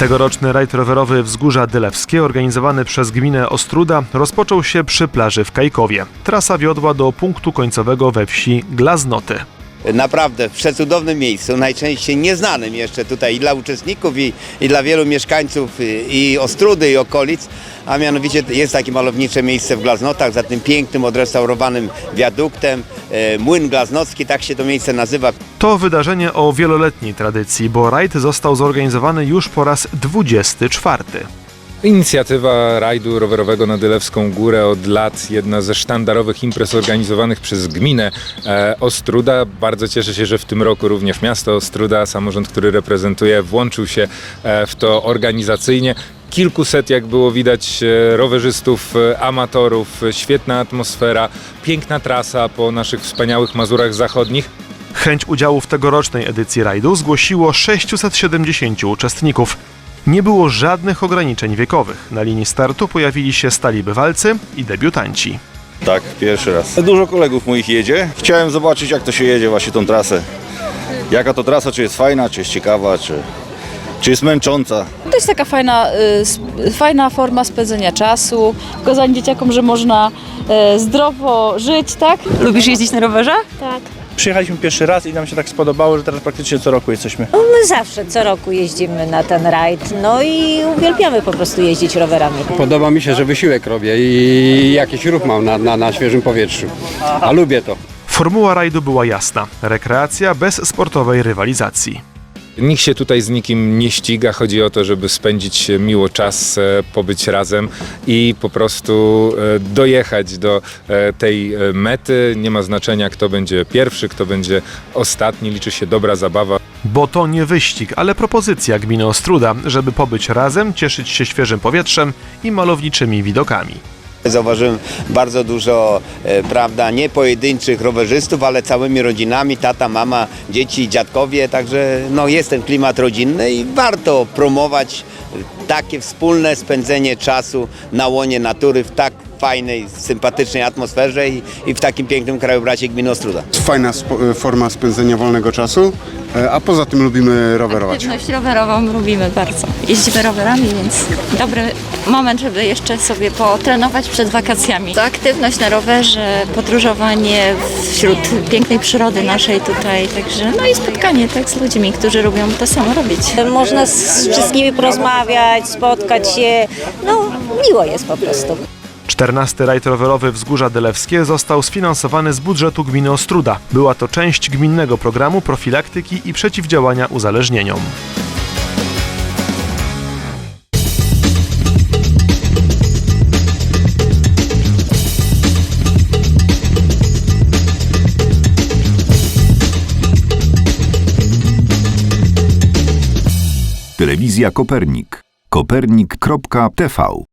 Tegoroczny rajd rowerowy Wzgórza Dylewskie, organizowany przez gminę Ostruda, rozpoczął się przy plaży w Kajkowie. Trasa wiodła do punktu końcowego we wsi Glaznoty. Naprawdę w przecudownym miejscu, najczęściej nieznanym jeszcze tutaj i dla uczestników i, i dla wielu mieszkańców i, i Ostrudy i okolic, a mianowicie jest takie malownicze miejsce w Glaznotach za tym pięknym, odrestaurowanym wiaduktem, e, Młyn Glaznocki, tak się to miejsce nazywa. To wydarzenie o wieloletniej tradycji, bo rajd został zorganizowany już po raz 24. Inicjatywa rajdu rowerowego na Dylewską Górę od lat, jedna ze sztandarowych imprez organizowanych przez gminę e, Ostruda. Bardzo cieszę się, że w tym roku również miasto Ostruda, samorząd, który reprezentuję, włączył się e, w to organizacyjnie. Kilkuset, jak było widać, e, rowerzystów, amatorów, świetna atmosfera, piękna trasa po naszych wspaniałych Mazurach Zachodnich. Chęć udziału w tegorocznej edycji rajdu zgłosiło 670 uczestników. Nie było żadnych ograniczeń wiekowych. Na linii startu pojawili się stali bywalcy i debiutanci. Tak, pierwszy raz. Dużo kolegów moich jedzie. Chciałem zobaczyć, jak to się jedzie właśnie tą trasę. Jaka to trasa, czy jest fajna, czy jest ciekawa, czy, czy jest męcząca. To jest taka fajna, y, sp- fajna forma spędzenia czasu, pokazanie dzieciakom, że można e, zdrowo żyć, tak? Lubisz jeździć na rowerze? Tak. Przyjechaliśmy pierwszy raz i nam się tak spodobało, że teraz praktycznie co roku jesteśmy. No my zawsze co roku jeździmy na ten rajd, no i uwielbiamy po prostu jeździć rowerami. Podoba mi się, że wysiłek robię i jakiś ruch mam na, na, na świeżym powietrzu. A lubię to. Formuła rajdu była jasna. Rekreacja bez sportowej rywalizacji. Nikt się tutaj z nikim nie ściga. Chodzi o to, żeby spędzić miło czas, e, pobyć razem i po prostu e, dojechać do e, tej mety. Nie ma znaczenia, kto będzie pierwszy, kto będzie ostatni. Liczy się dobra zabawa. Bo to nie wyścig, ale propozycja gminy Ostruda, żeby pobyć razem, cieszyć się świeżym powietrzem i malowniczymi widokami. Zauważyłem bardzo dużo, e, prawda, nie pojedynczych rowerzystów, ale całymi rodzinami, tata, mama, dzieci, dziadkowie, także no, jest ten klimat rodzinny i warto promować takie wspólne spędzenie czasu na łonie natury w tak fajnej, sympatycznej atmosferze i, i w takim pięknym krajobrazie gminy Ostruda. Fajna spo- forma spędzenia wolnego czasu, e, a poza tym lubimy rowerować. Aktywność rowerową lubimy bardzo. Jeździmy rowerami, więc dobry moment, żeby jeszcze sobie potrenować przed wakacjami. To aktywność na rowerze, podróżowanie wśród pięknej przyrody naszej tutaj, także no i spotkanie tak z ludźmi, którzy lubią to samo robić. Można z wszystkimi porozmawiać, spotkać się, no miło jest po prostu. 14 rajd rowerowy Wzgórza Dylewskie został sfinansowany z budżetu gminy Ostruda. Była to część gminnego programu profilaktyki i przeciwdziałania uzależnieniom. Telewizja Kopernik. Kopernik.tv